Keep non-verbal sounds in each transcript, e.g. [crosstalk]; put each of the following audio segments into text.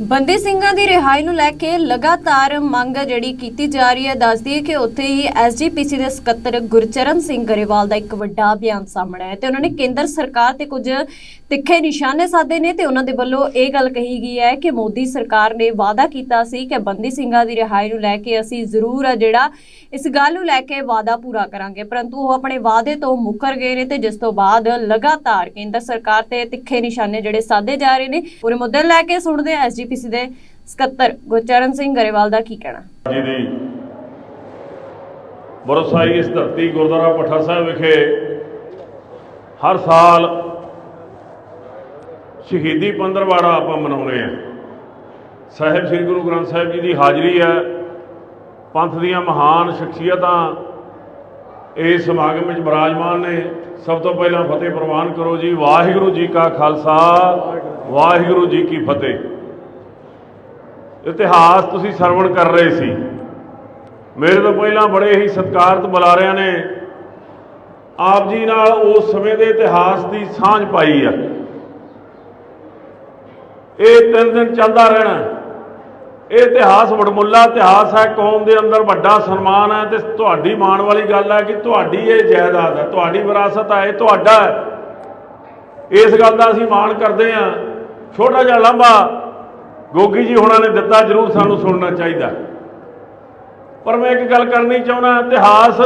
ਬੰਦੀ ਸਿੰਘਾਂ ਦੀ ਰਿਹਾਈ ਨੂੰ ਲੈ ਕੇ ਲਗਾਤਾਰ ਮੰਗ ਜਿਹੜੀ ਕੀਤੀ ਜਾ ਰਹੀ ਹੈ ਦੱਸਦੀ ਹੈ ਕਿ ਉੱਥੇ ਹੀ ਐਸਜੀਪੀਸੀ ਦੇ ਸਕੱਤਰ ਗੁਰਚਰਨ ਸਿੰਘ ਗਰੇਵਾਲ ਦਾ ਇੱਕ ਵੱਡਾ ਬਿਆਨ ਸਾਹਮਣੇ ਆਇਆ ਤੇ ਉਹਨਾਂ ਨੇ ਕੇਂਦਰ ਸਰਕਾਰ ਤੇ ਕੁਝ ਤਿੱਖੇ ਨਿਸ਼ਾਨੇ ਸਾਧੇ ਨੇ ਤੇ ਉਹਨਾਂ ਦੇ ਵੱਲੋਂ ਇਹ ਗੱਲ ਕਹੀ ਗਈ ਹੈ ਕਿ ਮੋਦੀ ਸਰਕਾਰ ਨੇ ਵਾਅਦਾ ਕੀਤਾ ਸੀ ਕਿ ਬੰਦੀ ਸਿੰਘਾਂ ਦੀ ਰਿਹਾਈ ਨੂੰ ਲੈ ਕੇ ਅਸੀਂ ਜ਼ਰੂਰ ਆ ਜਿਹੜਾ ਇਸ ਗੱਲ ਨੂੰ ਲੈ ਕੇ ਵਾਅਦਾ ਪੂਰਾ ਕਰਾਂਗੇ। ਪਰੰਤੂ ਉਹ ਆਪਣੇ ਵਾਅਦੇ ਤੋਂ ਮੁੱਕਰ ਗਏ ਨੇ ਤੇ ਜਿਸ ਤੋਂ ਬਾਅਦ ਲਗਾਤਾਰ ਕੇਂਦਰ ਸਰਕਾਰ ਤੇ ਤਿੱਖੇ ਨਿਸ਼ਾਨੇ ਜਿਹੜੇ ਸਾਧੇ ਜਾ ਰਹੇ ਨੇ, ਪੂਰੇ ਮੁੱਦੇ ਨੂੰ ਲੈ ਕੇ ਸੁਣਦੇ ਹਾਂ ਐਸਜੀਪੀਸੀ ਦੇ ਸਕੱਤਰ ਗੁਰਚਰਨ ਸਿੰਘ ਗਰੇਵਾਲ ਦਾ ਕੀ ਕਹਿਣਾ? ਜੀ ਦੀ ਬਰਸਾਈ ਇਸ ਧਰਤੀ ਗੁਰਦੁਆਰਾ ਪੱਠਾ ਸਾਹਿਬ ਵਿਖੇ ਹਰ ਸਾਲ ਸ਼ਹੀਦੀ ਪੰਦਰਵਾੜਾ ਆਪਾਂ ਮਨਾਉਂਦੇ ਆ ਸਾਹਿਬ ਸ੍ਰੀ ਗੁਰੂ ਗ੍ਰੰਥ ਸਾਹਿਬ ਜੀ ਦੀ ਹਾਜ਼ਰੀ ਹੈ। ਪੰਥ ਦੀਆਂ ਮਹਾਨ ਸ਼ਖਸੀਅਤਾਂ ਇਸ ਸਮਾਗਮ ਵਿੱਚ ਬਿਰਾਜਮਾਨ ਨੇ। ਸਭ ਤੋਂ ਪਹਿਲਾਂ ਫਤਿਹ ਪ੍ਰਵਾਨ ਕਰੋ ਜੀ। ਵਾਹਿਗੁਰੂ ਜੀ ਕਾ ਖਾਲਸਾ, ਵਾਹਿਗੁਰੂ ਜੀ ਕੀ ਫਤਿਹ। ਇਤਿਹਾਸ ਤੁਸੀਂ ਸਰਵਣ ਕਰ ਰਹੇ ਸੀ। ਮੇਰੇ ਤੋਂ ਪਹਿਲਾਂ ਬੜੇ ਹੀ ਸਤਿਕਾਰਤ ਬੁਲਾਰਿਆਂ ਨੇ ਆਪ ਜੀ ਨਾਲ ਉਸ ਸਮੇਂ ਦੇ ਇਤਿਹਾਸ ਦੀ ਸਾਂਝ ਪਾਈ ਆ। ਇਹ ਤਿੰਨ ਦਿਨ ਚੱਲਦਾ ਰਹਿਣਾ। ਇਹ ਇਤਿਹਾਸ ਵਡਮੁੱਲਾ, ਇਤਿਹਾਸ ਹੈ, ਕੌਮ ਦੇ ਅੰਦਰ ਵੱਡਾ ਸਨਮਾਨ ਹੈ ਤੇ ਤੁਹਾਡੀ ਮਾਣ ਵਾਲੀ ਗੱਲ ਹੈ ਕਿ ਤੁਹਾਡੀ ਇਹ ਜਾਇਦਾਦ ਹੈ, ਤੁਹਾਡੀ ਵਿਰਾਸਤ ਹੈ, ਇਹ ਤੁਹਾਡਾ ਹੈ। ਇਸ ਗੱਲ ਦਾ ਅਸੀਂ ਮਾਣ ਕਰਦੇ ਹਾਂ। ਛੋਟਾ ਜਿਹਾ ਲੰਬਾ ਗੋਗੀ ਜੀ ਹੁਣਾਂ ਨੇ ਦਿੱਤਾ, ਜ਼ਰੂਰ ਸਾਨੂੰ ਸੁਣਨਾ ਚਾਹੀਦਾ। ਪਰ ਮੈਂ ਇੱਕ ਗੱਲ ਕਰਨੀ ਚਾਹੁੰਦਾ, ਇਤਿਹਾਸ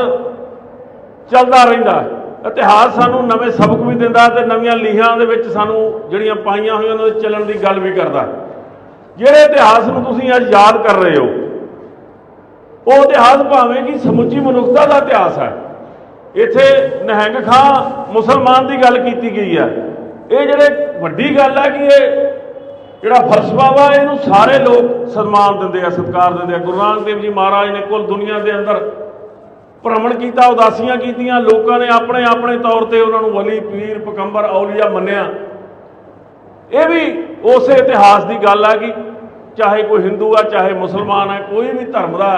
ਚੱਲਦਾ ਰਹਿੰਦਾ। ਇਤਿਹਾਸ ਸਾਨੂੰ ਨਵੇਂ ਸਬਕ ਵੀ ਦਿੰਦਾ ਤੇ ਨਵੀਆਂ ਲੀਹਾਂ ਦੇ ਵਿੱਚ ਸਾਨੂੰ ਜਿਹੜੀਆਂ ਪਾਈਆਂ ਹੋਈਆਂ ਉਹਨਾਂ ਦੇ ਚੱਲਣ ਦੀ ਗੱਲ ਵੀ ਕਰਦਾ। ਜਿਹੜੇ ਇਤਿਹਾਸ ਨੂੰ ਤੁਸੀਂ ਅੱਜ ਯਾਦ ਕਰ ਰਹੇ ਹੋ, ਉਹ ਇਤਿਹਾਸ ਭਾਵੇਂ ਕਿ ਸਮੁੱਚੀ ਮਨੁੱਖਤਾ ਦਾ ਇਤਿਹਾਸ ਹੈ। ਇੱਥੇ ਨਿਹੰਗ ਖਾਂ ਮੁਸਲਮਾਨ ਦੀ ਗੱਲ ਕੀਤੀ ਗਈ ਹੈ। ਇਹ ਜਿਹੜੇ ਵੱਡੀ ਗੱਲ ਹੈ ਕਿ ਇਹ ਜਿਹੜਾ ਫਲਸਫਾ ਵਾ ਇਹਨੂੰ ਸਾਰੇ ਲੋਕ ਸਨਮਾਨ ਦਿੰਦੇ ਆ, ਸਤਿਕਾਰ ਦਿੰਦੇ ਆ। ਗੁਰੂ ਨਾਨਕ ਦੇਵ ਜੀ ਮਹਾਰਾਜ ਨੇ ਕੁੱਲ ਦੁਨੀਆ ਦੇ ਅੰਦਰ ਭ੍ਰਮਣ ਕੀਤਾ, ਉਦਾਸੀਆਂ ਕੀਤੀਆਂ, ਲੋਕਾਂ ਨੇ ਆਪਣੇ ਆਪਣੇ ਤੌਰ ਤੇ ਉਹਨਾਂ ਨੂੰ ਵਲੀ, ਪੀਰ ਪਕੰਬਰ ਔਲੀਆ ਮੰਨਿਆ। ਇਹ ਵੀ ਉਸੇ ਇਤਿਹਾਸ ਦੀ ਗੱਲ ਆ ਕਿ ਚਾਹੇ ਕੋਈ ਹਿੰਦੂ ਆ, ਚਾਹੇ ਮੁਸਲਮਾਨ ਆ, ਕੋਈ ਵੀ ਧਰਮ ਦਾ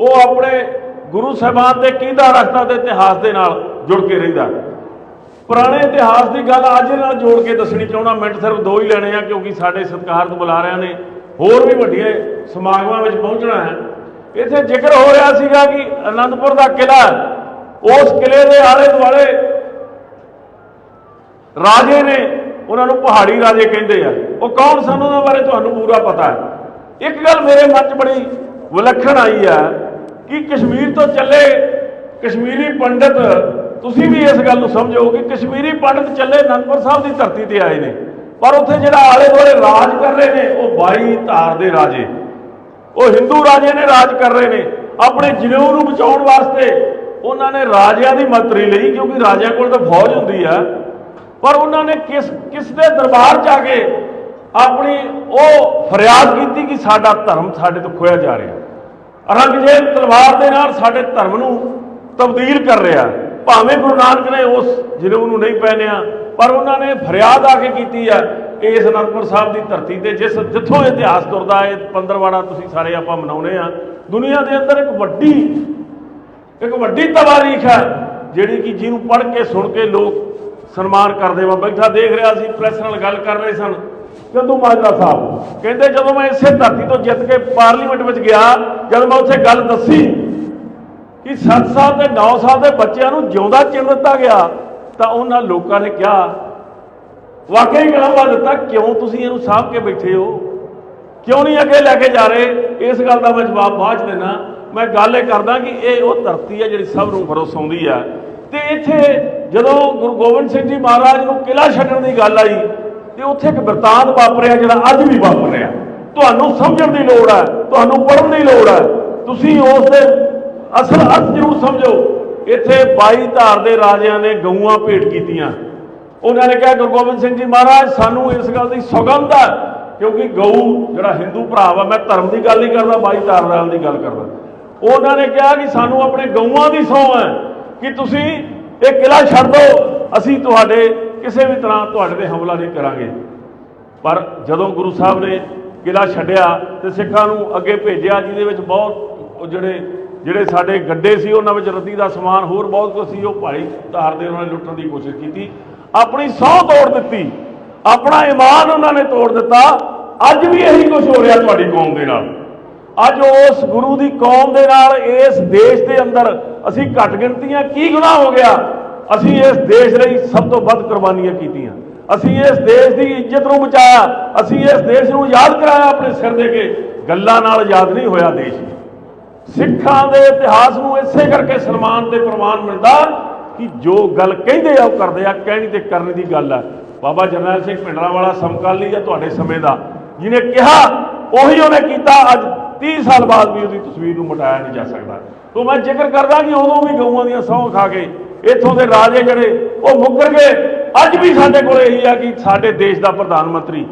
ਉਹ ਆਪਣੇ ਗੁਰੂ ਸਾਹਿਬਾਨ ਤੇ ਕਿਹਦਾ ਰੱਖਦਾ ਤੇ ਇਤਿਹਾਸ ਦੇ ਨਾਲ ਜੁੜ ਕੇ ਰਹਿੰਦਾ। ਪੁਰਾਣੇ ਇਤਿਹਾਸ ਦੀ ਗੱਲ ਅੱਜ ਨਾਲ ਜੋੜ ਕੇ ਦੱਸਣੀ ਚਾਹੁੰਦਾ ਮਿੰਟ ਸਿਰਫ ਦੋ ਹੀ ਲੈਣੇ ਆ ਕਿਉਂਕਿ ਸਾਡੇ ਸਤਿਕਾਰਤ ਬੁਲਾਰਿਆਂ ਨੇ, ਹੋਰ ਵੀ ਵੱਡੀਆਂ ਸਮਾਗਮਾਂ ਵਿੱਚ ਪਹੁੰਚਣਾ ਹੈ। ਇੱਥੇ ਜ਼ਿਕਰ ਹੋ ਰਿਹਾ ਸੀਗਾ ਕਿ ਅਨੰਦਪੁਰ ਦਾ ਕਿਲਾ ਉਸ ਕਿਲੇ ਦੇ ਆਲੇ ਦੁਆਲੇ ਰਾਜੇ ਨੇ ਉਹਨਾਂ ਨੂੰ ਪਹਾੜੀ ਰਾਜੇ ਕਹਿੰਦੇ ਆ। ਉਹ ਕੌਣ ਸਨ ਉਹਨਾਂ ਬਾਰੇ ਤੁਹਾਨੂੰ ਪੂਰਾ ਪਤਾ ਹੈ। ਇੱਕ ਗੱਲ ਮੇਰੇ ਮਨ 'ਚ ਬੜੀ ਵਿਲੱਖਣ ਆਈ ਆ ਕਿ ਕਸ਼ਮੀਰ ਤੋਂ ਚੱਲੇ ਕਸ਼ਮੀਰੀ ਪੰਡਤ ਤੁਸੀਂ ਵੀ ਇਸ ਗੱਲ ਨੂੰ ਸਮਝੋ ਕਿ ਕਸ਼ਮੀਰੀ ਪੰਡਤ ਚੱਲੇ ਅਨੰਦਪੁਰ ਸਾਹਿਬ ਦੀ ਧਰਤੀ ਤੇ ਆਏ ਨੇ। ਪਰ ਉੱਥੇ ਜਿਹੜਾ ਆਲੇ ਦੁਆਲੇ ਰਾਜ ਕਰ ਰਹੇ ਨੇ, ਉਹ ਬਾਈ ਧਾਰ ਦੇ ਰਾਜੇ। ਉਹ ਹਿੰਦੂ ਰਾਜੇ ਨੇ ਰਾਜ ਕਰ ਰਹੇ ਨੇ। ਆਪਣੇ ਜਨੇਊ ਨੂੰ ਬਚਾਉਣ ਵਾਸਤੇ ਉਹਨਾਂ ਨੇ ਰਾਜਿਆਂ ਦੀ ਮਦਦ ਲਈ, ਕਿਉਂਕਿ ਰਾਜਿਆਂ ਕੋਲ ਤਾਂ ਫੌਜ ਹੁੰਦੀ ਆ। ਪਰ ਉਹਨਾਂ ਨੇ ਕਿਸ ਕਿਸ ਦੇ ਦਰਬਾਰ 'ਚ ਆ ਕੇ ਆਪਣੀ ਉਹ ਫਰਿਆਦ ਕੀਤੀ ਕਿ ਸਾਡਾ ਧਰਮ ਸਾਡੇ ਤੋਂ ਖੋਇਆ ਜਾ ਰਿਹਾ। ਔਰੰਗਜ਼ੇਬ ਤਲਵਾਰ ਦੇ ਨਾਲ ਸਾਡੇ ਧਰਮ ਨੂੰ ਤਬਦੀਲ ਕਰ ਰਿਹਾ। ਭਾਵੇਂ ਗੁਰੂ ਨਾਨਕ ਨੇ ਉਸ ਜਨੇਊ ਨੂੰ ਨਹੀਂ ਪਹਿਨਿਆ, ਪਰ ਉਹਨਾਂ ਨੇ ਫਰਿਆਦ ਆ ਕੇ ਕੀਤੀ ਆ ਇਸ ਅਨੰਦਪੁਰ ਸਾਹਿਬ ਦੀ ਧਰਤੀ ਤੇ ਜਿਸ ਜਿੱਥੋਂ ਇਤਿਹਾਸ ਤੁਰਦਾ ਹੈ, ਪੰਦਰਵਾੜਾ ਤੁਸੀਂ ਸਾਰੇ ਆਪਾਂ ਮਨਾਉਨੇ ਆ, ਦੁਨੀਆ ਦੇ ਅੰਦਰ ਇੱਕ ਵੱਡੀ ਇੱਕ ਵੱਡੀ ਤਵਾਰੀਖ ਹੈ, ਜਿਹੜੀ ਕਿ ਜਿਹਨੂੰ ਪੜ੍ਹ ਕੇ, ਸੁਣ ਕੇ ਲੋਕ ਸਨਮਾਨ ਕਰਦੇ ਵਾ। ਬੈਠਾ ਦੇਖ ਰਿਹਾ ਸੀ ਪ੍ਰੈਸ ਨਾਲ ਗੱਲ ਕਰ ਰਹੇ ਸਨ। ਚੰਦੂ ਮਾਜਰਾ ਸਾਹਿਬ ਕਹਿੰਦੇ, ਜਦੋਂ ਮੈਂ ਇਸੇ ਧਰਤੀ ਤੋਂ ਜਿੱਤ ਕੇ ਪਾਰਲੀਮੈਂਟ ਵਿੱਚ ਗਿਆ, ਜਦ ਮੈਂ ਉੱਥੇ ਗੱਲ ਦੱਸੀ ਕਿ 7 ਸਾਲ ਤੇ 9 ਸਾਲ ਦੇ ਬੱਚਿਆਂ ਨੂੰ ਜਿਉਂਦਾ ਚਿਣ ਦਿੱਤਾ ਗਿਆ, ਤਾਂ ਉਹਨਾਂ ਲੋਕਾਂ ਨੇ ਕਿਹਾ, ਵਾਕਈ ਗਲਾਵਾ ਦਿੱਤਾ, ਕਿਉਂ ਤੁਸੀਂ ਇਹਨੂੰ ਸਾਂਭ ਕੇ ਬੈਠੇ ਹੋ? ਕਿਉਂ ਨਹੀਂ ਅੱਗੇ ਲੈ ਕੇ ਜਾ ਰਹੇ? ਇਸ ਗੱਲ ਦਾ ਮੈਂ ਜਵਾਬ ਬਾਅਦ 'ਚ ਦੇਣਾ। ਮੈਂ ਗੱਲ ਇਹ ਕਰਦਾ ਕਿ ਇਹ ਉਹ ਧਰਤੀ ਹੈ ਜਿਹੜੀ ਸਭ ਨੂੰ ਭਰੋਸਾਉਂਦੀ ਹੈ। ਤੇ ਇੱਥੇ ਜਦੋਂ ਗੁਰੂ ਗੋਬਿੰਦ ਸਿੰਘ ਜੀ ਮਹਾਰਾਜ ਨੂੰ ਕਿਲਾ ਛੱਡਣ ਦੀ ਗੱਲ ਆਈ, ਤੇ ਉੱਥੇ ਇੱਕ ਵਰਤਾਂਤ ਵਾਪਰਿਆ ਜਿਹੜਾ ਅੱਜ ਵੀ ਵਾਪਰ ਰਿਹਾ ਤੁਹਾਨੂੰ ਸਮਝਣ ਦੀ ਲੋੜ ਹੈ, ਤੁਹਾਨੂੰ ਪੜ੍ਹਨ ਦੀ ਲੋੜ ਹੈ। ਤੁਸੀਂ ਉਸ ਦੇ ਅਸਲ ਅਰਥ ਜ਼ਰੂਰ ਸਮਝੋ, ਇੱਥੇ 22 ਧਾਰ ਦੇ ਰਾਜਿਆਂ ਨੇ ਗਊਆਂ ਭੇਟ ਕੀਤੀਆਂ। ਉਹਨਾਂ ਨੇ ਕਿਹਾ, ਗੁਰੂ ਗੋਬਿੰਦ ਸਿੰਘ ਜੀ ਮਹਾਰਾਜ, ਸਾਨੂੰ ਇਸ ਗੱਲ ਦੀ ਸੁਗੰਧ ਹੈ ਕਿਉਂਕਿ ਗਊ ਜਿਹੜਾ ਹਿੰਦੂ ਭਰਾ ਵਾ, ਮੈਂ ਧਰਮ ਦੀ ਗੱਲ ਨਹੀਂ ਕਰਦਾ 22 ਧਾਰ ਨਾਲ ਦੀ ਗੱਲ ਕਰਦਾ। ਉਹਨਾਂ ਨੇ ਕਿਹਾ ਕਿ ਸਾਨੂੰ ਆਪਣੇ ਗਊਆਂ ਦੀ ਸਹੁੰ ਹੈ, ਕਿ ਤੁਸੀਂ ਇਹ ਕਿਲਾ ਛੱਡ ਦਿਓ ਅਸੀਂ ਤੁਹਾਡੇ ਕਿਸੇ ਵੀ ਤਰ੍ਹਾਂ ਤੁਹਾਡੇ ਤੇ ਹਮਲਾ ਨਹੀਂ ਕਰਾਂਗੇ। ਪਰ ਜਦੋਂ ਗੁਰੂ ਸਾਹਿਬ ਨੇ ਕਿਲਾ ਛੱਡਿਆ ਤੇ ਸਿੱਖਾਂ ਨੂੰ ਅੱਗੇ ਭੇਜਿਆ, ਜਿਹਦੇ ਵਿੱਚ ਬਹੁਤ ਜਿਹੜੇ ਜਿਹੜੇ ਸਾਡੇ ਗੱਡੇ ਸੀ, ਉਹਨਾਂ ਵਿੱਚ ਰੱਦੀ ਦਾ ਸਮਾਨ, ਹੋਰ ਬਹੁਤ ਕੁਝ ਸੀ, ਉਹ ਭਾਈ ਧਾਰਦੇ ਉਹਨਾਂ ਨੇ ਲੁੱਟਣ ਦੀ ਕੋਸ਼ਿਸ਼ ਕੀਤੀ। ਆਪਣੀ ਸਹੁੰ ਤੋੜ ਦਿੱਤੀ। ਆਪਣਾ ਇਮਾਨ ਉਹਨਾਂ ਨੇ ਤੋੜ ਦਿੱਤਾ। ਅੱਜ ਵੀ ਇਹੀ ਕੁਝ ਹੋ ਰਿਹਾ ਤੁਹਾਡੀ ਕੌਮ ਦੇ ਨਾਲ। ਅੱਜ ਉਸ ਗੁਰੂ ਦੀ ਕੌਮ ਦੇ ਨਾਲ, ਇਸ ਦੇਸ਼ ਦੇ ਅੰਦਰ ਅਸੀਂ ਘੱਟ ਗਿਣਤੀਆਂ, ਕੀ ਗੁਨਾਹ ਹੋ ਗਿਆ? ਅਸੀਂ ਇਸ ਦੇਸ਼ ਲਈ ਸਭ ਤੋਂ ਵੱਧ ਕੁਰਬਾਨੀਆਂ ਕੀਤੀਆਂ। ਅਸੀਂ ਇਸ ਦੇਸ਼ ਦੀ ਇੱਜ਼ਤ ਨੂੰ ਬਚਾਇਆ। ਅਸੀਂ ਇਸ ਦੇਸ਼ ਨੂੰ ਯਾਦ ਕਰਾਇਆ ਆਪਣੇ ਸਿਰ ਦੇ ਕੇ ਗੱਲਾਂ ਨਾਲ ਯਾਦ ਨਹੀਂ ਹੋਇਆ ਦੇਸ਼ ਸਿੱਖਾਂ ਦੇ ਇਤਿਹਾਸ ਨੂੰ ਇਸੇ ਕਰਕੇ ਸਨਮਾਨ ਤੇ ਪ੍ਰਮਾਣ ਮਿਲਦਾ ਕਿ ਜੋ ਗੱਲ ਕਹਿੰਦੇ ਆ ਉਹ ਕਰਦੇ ਆ, ਕਹਿਣੀ ਤੇ ਕਰਨ ਦੀ ਗੱਲ ਆ। ਬਾਬਾ ਜਰਨੈਲ ਸਿੰਘ ਭਿੰਡਰਾਂ ਵਾਲਾ ਸਮਕਾਲੀ ਆ ਤੁਹਾਡੇ ਸਮੇਂ ਦਾ, ਜਿਹਨੇ ਕਿਹਾ, ਉਹੀ ਉਹਨੇ ਕੀਤਾ, ਅੱਜ 30 ਸਾਲ ਬਾਅਦ ਵੀ ਉਹਦੀ ਤਸਵੀਰ ਨੂੰ ਮਿਟਾਇਆ ਨਹੀਂ ਜਾ ਸਕਦਾ। ਤੋਂ ਮੈਂ ਜ਼ਿਕਰ ਕਰਦਾ ਕਿ ਉਦੋਂ ਵੀ ਗਊਆਂ ਦੀਆਂ ਸਹੁੰ ਖਾ ਕੇ ਇੱਥੋਂ ਦੇ ਰਾਜੇ ਜਿਹੜੇ ਉਹ ਮੁੱਕਰ ਗਏ। ਅੱਜ ਵੀ ਸਾਡੇ ਕੋਲ ਇਹੀ ਆ ਕਿ ਸਾਡੇ ਦੇਸ਼ ਦਾ ਪ੍ਰਧਾਨ ਮੰਤਰੀ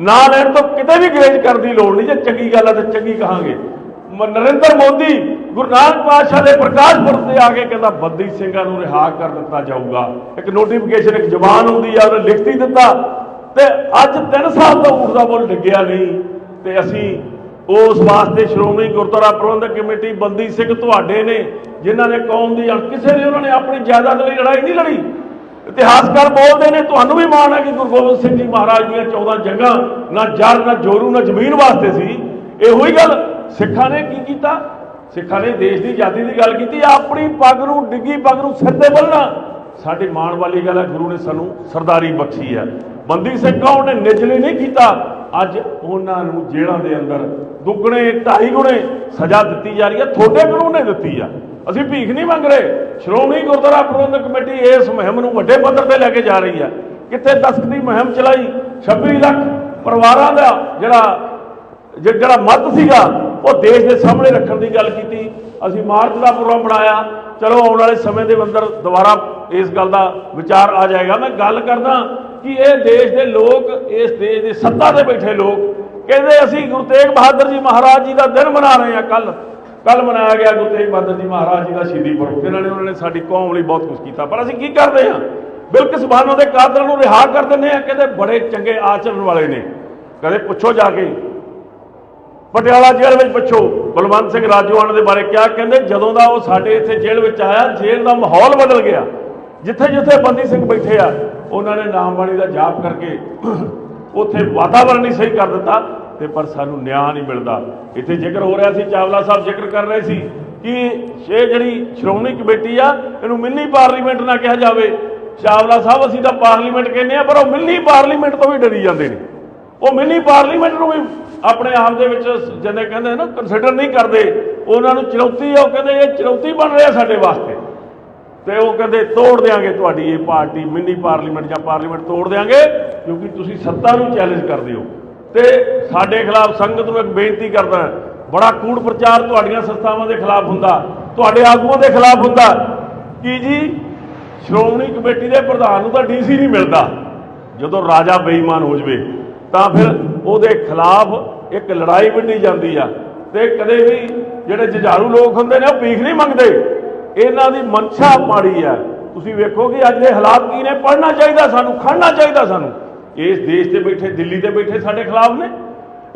ਨਾ ਲੈਣ ਤੋਂ ਕਿਤੇ ਵੀ ਗਰੇਜ ਕਰਨ ਦੀ ਲੋੜ ਨਹੀਂ, ਜੇ ਚੰਗੀ ਗੱਲ ਆ ਤਾਂ ਚੰਗੀ ਕਹਾਂਗੇ। ਨਰਿੰਦਰ ਮੋਦੀ ਗੁਰੂ ਨਾਨਕ ਪਾਤਸ਼ਾਹ ਦੇ ਪ੍ਰਕਾਸ਼ ਪੁਰਬ ਤੇ ਆ ਕੇ ਕਹਿੰਦਾ, ਬੰਦੀ ਸਿੰਘਾਂ ਨੂੰ ਰਿਹਾ ਕਰ ਦਿੱਤਾ ਜਾਊਗਾ। ਇੱਕ ਨੋਟੀਫਿਕੇਸ਼ਨ ਇੱਕ ਜ਼ਬਾਨ ਹੁੰਦੀ ਆ, ਉਹਨੇ ਲਿਖਤੀ ਦਿੱਤਾ। ਤੇ ਅੱਜ 3 ਸਾਲ ਤੋਂ ਊਠ ਦਾ ਮੁੱਲ ਡਿੱਗਿਆ ਨਹੀਂ। ਤੇ ਅਸੀਂ ਉਸ ਵਾਸਤੇ ਸ਼੍ਰੋਮਣੀ ਗੁਰਦੁਆਰਾ ਪ੍ਰਬੰਧਕ ਕਮੇਟੀ, ਬੰਦੀ ਸਿੰਘ ਤੁਹਾਡੇ ਨੇ, ਜਿਨ੍ਹਾਂ ਨੇ ਕੌਮ ਦੀ ਅਣ- ਕਿਸੇ ਨੇ ਉਹਨਾਂ ਨੇ ਆਪਣੀ ਜਾਇਦਾਦ ਲਈ ਲੜਾਈ ਨਹੀਂ ਲੜੀ। ਇਤਿਹਾਸਕਾਰ ਬੋਲਦੇ ਨੇ, ਤੁਹਾਨੂੰ ਵੀ ਮਾਣ ਹੈ ਕਿ ਗੁਰੂ ਗੋਬਿੰਦ ਸਿੰਘ ਜੀ ਮਹਾਰਾਜ ਦੀਆਂ 14 ਜੰਗਾਂ ਨਾ ਜਰ, ਨਾ ਜੋਰੂ, ਨਾ ਜ਼ਮੀਨ ਵਾਸਤੇ ਸੀ। ਇਹੋ ਹੀ ਗੱਲ ਸਿੱਖਾਂ ਨੇ ਕੀ ਕੀਤਾ? ਸਿੱਖਾਂ ਨੇ ਦੇਸ਼ ਦੀ ਆਜ਼ਾਦੀ ਦੀ ਗੱਲ ਕੀਤੀ, ਆਪਣੀ ਪੱਗ ਨੂੰ, ਡਿੱਗੀ ਪੱਗ ਨੂੰ ਸਿਰ ਤੇ ਬੰਨਣਾ ਸਾਡੀ ਮਾਣ ਵਾਲੀ ਗੱਲ ਹੈ, ਗੁਰੂ ਨੇ ਸਾਨੂੰ ਸਰਦਾਰੀ ਬਖਸ਼ੀ ਹੈ। ਬੰਦੀ ਸਿੰਘ ਕੌਣ ਨੇ ਨਿਜਲੇ ਨਹੀਂ ਕੀਤਾ। ਅੱਜ ਉਹਨਾਂ ਨੂੰ ਜੇਲ੍ਹਾਂ ਦੇ ਅੰਦਰ ਦੁੱਗਣੇ, ਢਾਈ ਗੁਣੇ ਸਜ਼ਾ ਦਿੱਤੀ ਜਾ ਰਹੀ ਹੈ, ਤੁਹਾਡੇ ਗੁਰੂ ਨੇ ਦਿੱਤੀ ਆ। ਅਸੀਂ ਭੀਖ ਨਹੀਂ ਮੰਗ ਰਹੇ। ਸ਼੍ਰੋਮਣੀ ਗੁਰਦੁਆਰਾ ਪ੍ਰਬੰਧਕ ਕਮੇਟੀ ਇਸ ਮੁਹਿੰਮ ਨੂੰ ਵੱਡੇ ਪੱਧਰ ਤੇ ਲੈ ਕੇ ਜਾ ਰਹੀ ਹੈ। ਕਿੱਥੇ ਦਸਤ ਦੀ ਮੁਹਿੰਮ ਚਲਾਈ? 26 ਲੱਖ ਪਰਿਵਾਰਾਂ ਦਾ ਜਿਹੜਾ ਜਿਹੜਾ ਮਤ ਸੀਗਾ ਉਹ ਦੇਸ਼ ਦੇ ਸਾਹਮਣੇ ਰੱਖਣ ਦੀ ਗੱਲ ਕੀਤੀ। ਅਸੀਂ ਮਾਰਚ ਦਾ ਪ੍ਰੋਗਰਾਮ ਬਣਾਇਆ। ਚਲੋ, ਆਉਣ ਵਾਲੇ ਸਮੇਂ ਦੇ ਅੰਦਰ ਦੁਬਾਰਾ ਇਸ ਗੱਲ ਦਾ ਵਿਚਾਰ ਆ ਜਾਏਗਾ। ਮੈਂ ਗੱਲ ਕਰਦਾ ਕਿ ਇਹ ਦੇਸ਼ ਦੇ ਲੋਕ, ਇਸ ਦੇਸ਼ ਦੇ ਸੱਤਾ ਤੇ ਬੈਠੇ ਲੋਕ, ਕਹਿੰਦੇ ਅਸੀਂ ਗੁਰੂ ਤੇਗ ਬਹਾਦਰ ਜੀ ਮਹਾਰਾਜ ਜੀ ਦਾ ਦਿਨ ਮਨਾ ਰਹੇ ਹਾਂ ਕੱਲ ਕੱਲ ਮਨਾਇਆ ਗਿਆ ਗੁਰੂ ਤੇਗ ਬਹਾਦਰ ਜੀ ਮਹਾਰਾਜ ਜੀ ਦਾ ਸ਼ਹੀਦੀ ਪੁਰਬ। ਜਿਨ੍ਹਾਂ ਨੇ, ਉਹਨਾਂ ਨੇ ਸਾਡੀ ਕੌਮ ਲਈ ਬਹੁਤ ਕੁਝ ਕੀਤਾ। ਪਰ ਅਸੀਂ ਕੀ ਕਰਦੇ ਹਾਂ? ਬਿਲਕਿਸ ਬਾਨੋ ਦੇ ਕਾਤਲਾਂ ਨੂੰ ਰਿਹਾ ਕਰ ਦਿੰਦੇ ਆ ਕਹਿੰਦੇ ਬੜੇ ਚੰਗੇ ਆਚਰਣ ਵਾਲੇ ਨੇ। ਕਦੇ ਪੁੱਛੋ ਜਾ ਕੇ ਪਟਿਆਲਾ ਜੇਲ੍ਹ ਵਿੱਚ ਪੁੱਛੋ। ਬਲਵੰਤ ਸਿੰਘ ਰਾਜੋਆਣ ਦੇ ਬਾਰੇ ਕਿਹਾ, ਕਹਿੰਦੇ ਜਦੋਂ ਦਾ ਉਹ ਸਾਡੇ ਇੱਥੇ ਜੇਲ੍ਹ ਵਿੱਚ ਆਇਆ, ਜੇਲ੍ਹ ਦਾ ਮਾਹੌਲ ਬਦਲ ਗਿਆ। ਜਿੱਥੇ ਜਿੱਥੇ ਬੰਦੀ ਸਿੰਘ ਬੈਠੇ ਆ, ਉਹਨਾਂ ਨੇ ਨਾਮਬਾਣੀ ਦਾ ਜਾਪ ਕਰਕੇ [clears throat] ਉੱਥੇ ਵਾਤਾਵਰਣ ਹੀ ਸਹੀ ਕਰ ਦਿੱਤਾ ਤੇ ਪਰ ਸਾਨੂੰ ਨਿਆਂ ਨਹੀਂ ਮਿਲਦਾ। ਇੱਥੇ ਜ਼ਿਕਰ ਹੋ ਰਿਹਾ ਸੀ, ਚਾਵਲਾ ਸਾਹਿਬ ਜ਼ਿਕਰ ਕਰ ਰਹੇ ਸੀ ਕਿ ਇਹ ਜਿਹੜੀ ਸ਼੍ਰੋਮਣੀ ਕਮੇਟੀ ਆ, ਇਹਨੂੰ ਮਿੰਨੀ ਪਾਰਲੀਮੈਂਟ ਨਾ ਕਿਹਾ ਜਾਵੇ। ਚਾਵਲਾ ਸਾਹਿਬ ਅਸੀਂ ਤਾਂ ਪਾਰਲੀਮੈਂਟ ਕਹਿੰਦੇ ਆ, ਪਰ ਉਹ ਮਿੰਨੀ ਪਾਰਲੀਮੈਂਟ ਤੋਂ ਵੀ ਡਰੀ ਜਾਂਦੇ ਨੇ। ਉਹ ਮਿੰਨੀ ਪਾਰਲੀਮੈਂਟ ਨੂੰ ਵੀ ਆਪਣੇ ਆਪ ਦੇ ਵਿੱਚ ਜਿੰਨੇ ਕਹਿੰਦੇ ਨਾ ਕੰਸੀਡਰ ਨਹੀਂ ਕਰਦੇ, ਉਹਨਾਂ ਨੂੰ ਚੁਣੌਤੀ ਆ, ਉਹ ਕਹਿੰਦੇ ਇਹ ਚੁਣੌਤੀ ਬਣ ਰਿਹਾ ਸਾਡੇ ਵਾਸਤੇ। ਤੇ ਉਹ ਕਹਿੰਦੇ ਤੋੜ ਦੇਾਂਗੇ ਤੁਹਾਡੀ ਇਹ ਪਾਰਟੀ, ਮਿੰਨੀ ਪਾਰਲੀਮੈਂਟ ਜਾਂ ਪਾਰਲੀਮੈਂਟ ਤੋੜ ਦੇਾਂਗੇ ਕਿਉਂਕਿ ਤੁਸੀਂ ਸੱਤਾ ਨੂੰ ਚੈਲੰਜ ਕਰਦੇ ਹੋ। ਤੇ ਸਾਡੇ ਖਿਲਾਫ ਸੰਗਤ ਨੂੰ ਇੱਕ ਬੇਨਤੀ ਕਰਦਾ, ਬੜਾ ਕੂੜ ਪ੍ਰਚਾਰ ਤੁਹਾਡੀਆਂ ਸੰਸਥਾਵਾਂ ਦੇ ਖਿਲਾਫ ਹੁੰਦਾ, ਤੁਹਾਡੇ ਆਗੂਆਂ ਦੇ ਖਿਲਾਫ ਹੁੰਦਾ। ਕੀ ਜੀ? ਸ਼੍ਰੋਮਣੀ ਕਮੇਟੀ ਦੇ ਪ੍ਰਧਾਨ ਨੂੰ ਤਾਂ ਡੀਸੀ ਨਹੀਂ ਮਿਲਦਾ। ਜਦੋਂ ਰਾਜਾ ਬੇਈਮਾਨ ਹੋ ਜਵੇ, ਤਾਂ ਫਿਰ ਉਹਦੇ ਖਿਲਾਫ ਇੱਕ ਲੜਾਈ ਵਿੱਢੀ ਜਾਂਦੀ ਆ। ਤੇ ਕਦੇ ਵੀ ਜਿਹੜੇ ਜੁਝਾਰੂ ਲੋਕ ਹੁੰਦੇ ਨੇ, ਉਹ ਭੀਖ ਨਹੀਂ ਮੰਗਦੇ। ਇਹਨਾਂ ਦੀ ਮਨਸ਼ਾ ਮਾੜੀ ਆ। ਤੁਸੀਂ ਵੇਖੋ ਕਿ ਅੱਜ ਦੇ ਹਾਲਾਤ ਕੀ ਨੇ। ਪੜਨਾ ਚਾਹੀਦਾ ਸਾਨੂੰ ਖੜਨਾ ਚਾਹੀਦਾ ਸਾਨੂੰ। ਇਸ ਦੇਸ਼ ਤੇ ਬੈਠੇ, ਦਿੱਲੀ ਤੇ ਬੈਠੇ ਸਾਡੇ ਖਿਲਾਫ ਨੇ।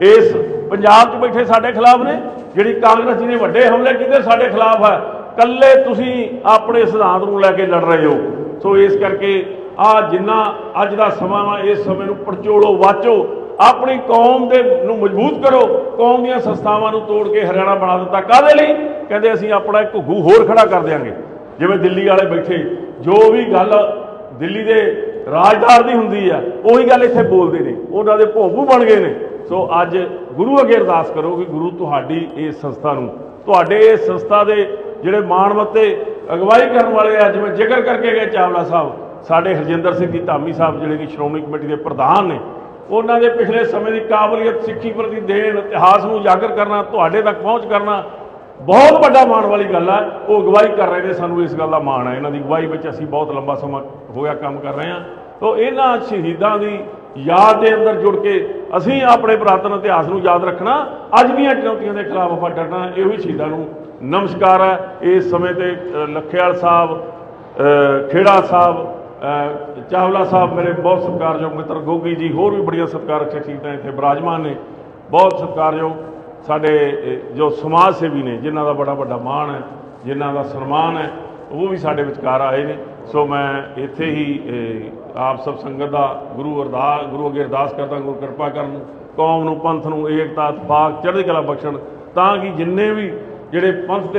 ਇਸ ਪੰਜਾਬ 'ਚ ਬੈਠੇ ਸਾਡੇ ਖਿਲਾਫ ਨੇ। ਜਿਹੜੀ ਕਾਂਗਰਸ ਜੀ ਨੇ ਵੱਡੇ ਹਮਲੇ ਕੀਤੇ ਸਾਡੇ ਖਿਲਾਫ ਹੈ ਕੱਲੇ ਤੁਸੀਂ ਆਪਣੇ ਸਿਧਾਂਤ ਨੂੰ ਲੈ ਕੇ ਲੜ ਰਹੇ ਹੋ। ਸੋ ਇਸ ਕਰਕੇ ਆ ਜਿੰਨਾ ਅੱਜ ਦਾ ਸਮਾਂ ਵਾ, ਇਸ ਸਮੇਂ ਨੂੰ ਪਰਚੋਲੋ ਵਾਚੋ। ਆਪਣੀ ਕੌਮ ਦੇ ਨੂੰ ਮਜ਼ਬੂਤ ਕਰੋ। ਕੌਮ ਦੀਆਂ ਸੰਸਥਾਵਾਂ ਨੂੰ ਤੋੜ ਕੇ ਹਰਿਆਣਾ ਬਣਾ ਦਿੱਤਾ। ਕਾਹਦੇ ਲਈ? ਕਹਿੰਦੇ ਅਸੀਂ ਆਪਣਾ ਇੱਕ ਘੁੱਗੂ ਹੋਰ ਖੜਾ ਕਰ ਦਿਆਂਗੇ। ਜਿਵੇਂ ਦਿੱਲੀ ਵਾਲੇ ਬੈਠੇ। ਜੋ ਵੀ ਗੱਲ ਦਿੱਲੀ ਦੇ ਰਾਜਦਾਰ ਦੀ ਹੁੰਦੀ ਆ, ਉਹੀ ਗੱਲ ਇੱਥੇ ਬੋਲਦੇ ਨੇ। ਉਹਨਾਂ ਦੇ ਭੋਂਪੂ ਬਣ ਗਏ ਨੇ। ਸੋ ਅੱਜ ਗੁਰੂ ਅੱਗੇ ਅਰਦਾਸ ਕਰੋ ਕਿ ਗੁਰੂ ਤੁਹਾਡੀ ਇਸ ਸੰਸਥਾ ਨੂੰ, ਤੁਹਾਡੇ ਇਸ ਸੰਸਥਾ ਦੇ ਜਿਹੜੇ ਮਾਣਮੱਤੇ ਅਗਵਾਈ ਕਰਨ ਵਾਲੇ ਆ, ਜਿਵੇਂ ਜ਼ਿਕਰ ਕਰਕੇ ਗਏ ਚਾਵਲਾ ਸਾਹਿਬ। ਸਾਡੇ ਹਰਜਿੰਦਰ ਸਿੰਘ ਜੀ ਧਾਮੀ ਸਾਹਿਬ, ਜਿਹੜੇ ਕਿ ਸ਼੍ਰੋਮਣੀ ਕਮੇਟੀ ਦੇ ਪ੍ਰਧਾਨ ਨੇ ਉਹਨਾਂ ਦੇ ਪਿਛਲੇ ਸਮੇਂ ਦੀ ਕਾਬਲੀਅਤ ਸਿੱਖੀ ਪ੍ਰਤੀ ਦੇਣ ਇਤਿਹਾਸ ਨੂੰ ਉਜਾਗਰ ਕਰਨਾ ਤੁਹਾਡੇ ਤੱਕ ਪਹੁੰਚ ਕਰਨਾ ਬਹੁਤ ਵੱਡਾ ਮਾਣ ਵਾਲੀ ਗੱਲ ਹੈ ਉਹ ਅਗਵਾਈ ਕਰ ਰਹੇ ਨੇ ਸਾਨੂੰ ਇਸ ਗੱਲ ਦਾ ਮਾਣ ਹੈ ਇਹਨਾਂ ਦੀ ਅਗਵਾਈ ਵਿੱਚ ਅਸੀਂ ਬਹੁਤ ਲੰਬਾ ਸਮਾਂ ਹੋ ਗਿਆ ਕੰਮ ਕਰ ਰਹੇ ਹਾਂ। ਤੋਂ ਇਹਨਾਂ ਸ਼ਹੀਦਾਂ ਦੀ ਯਾਦ ਦੇ ਅੰਦਰ ਜੁੜ ਕੇ ਅਸੀਂ ਆਪਣੇ ਪੁਰਾਤਨ ਇਤਿਹਾਸ ਨੂੰ ਯਾਦ ਰੱਖਣਾ। ਅੱਜ ਦੀਆਂ ਚੁਣੌਤੀਆਂ ਦੇ ਖਿਲਾਫ ਆਪਾਂ ਡਟਣਾ ਇਹੋ ਹੀ ਸ਼ਹੀਦਾਂ ਨੂੰ ਨਮਸਕਾਰ ਹੈ ਇਸ ਸਮੇਂ ਤੇ ਅ, ਲੱਖੇਵਾਲ ਸਾਹਿਬ ਖੇੜਾ ਸਾਹਿਬ ਚਾਵਲਾ ਸਾਹਿਬ ਮੇਰੇ ਬਹੁਤ ਸਤਿਕਾਰਯੋਗ ਮਿੱਤਰ, ਗੋਗੀ ਜੀ ਹੋਰ ਵੀ ਬੜੀਆਂ ਸਤਿਕਾਰਕ ਸ਼ਖਸੀਅਤਾਂ ਇੱਥੇ ਬਿਰਾਜਮਾਨ ਨੇ, ਬਹੁਤ ਸਤਿਕਾਰਯੋਗ ਸਾਡੇ ਜੋ ਸਮਾਜ ਸੇਵੀ ਨੇ, ਜਿਨ੍ਹਾਂ ਦਾ ਬੜਾ ਵੱਡਾ ਮਾਣ ਹੈ, ਜਿਨ੍ਹਾਂ ਦਾ ਸਨਮਾਨ ਹੈ, ਉਹ ਵੀ ਸਾਡੇ ਵਿਚਕਾਰ ਆਏ ਨੇ। ਸੋ ਮੈਂ ਇੱਥੇ ਹੀ ਆਪ ਸਭ ਸੰਗਤ ਦਾ ਗੁਰੂ ਅਰਦਾਸ, ਗੁਰੂ ਅੱਗੇ ਅਰਦਾਸ ਕਰਦਾ, ਗੁਰੂ ਕਿਰਪਾ ਕਰਨ ਕੌਮ ਨੂੰ, ਪੰਥ ਨੂੰ, ਏਕਤਾ ਇਤਫਾਕ ਚੜ੍ਹਦੀ ਕਲਾ ਬਖਸ਼ਣ, ਤਾਂ ਕਿ ਜਿੰਨੇ ਵੀ ਜਿਹੜੇ ਪੰਥ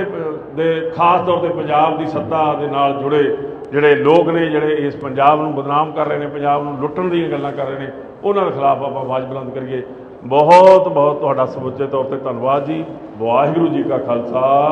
ਦੇ, ਖਾਸ ਤੌਰ ਤੇ ਪੰਜਾਬ ਦੀ ਸੱਤਾ ਦੇ ਨਾਲ ਜੁੜੇ ਜਿਹੜੇ ਲੋਕ ਨੇ, ਜਿਹੜੇ ਇਸ ਪੰਜਾਬ ਨੂੰ ਬਦਨਾਮ ਕਰ ਰਹੇ ਨੇ, ਪੰਜਾਬ ਨੂੰ ਲੁੱਟਣ ਦੀਆਂ ਗੱਲਾਂ ਕਰ ਰਹੇ ਨੇ, ਉਹਨਾਂ ਦੇ ਖਿਲਾਫ ਆਪਾਂ ਆਵਾਜ਼ ਬੁਲੰਦ ਕਰੀਏ। ਬਹੁਤ ਬਹੁਤ ਤੁਹਾਡਾ ਸਮੁੱਚੇ ਤੌਰ ਤੇ ਧੰਨਵਾਦ ਜੀ। ਵਾਹਿਗੁਰੂ ਜੀ ਕਾ ਖਾਲਸਾ।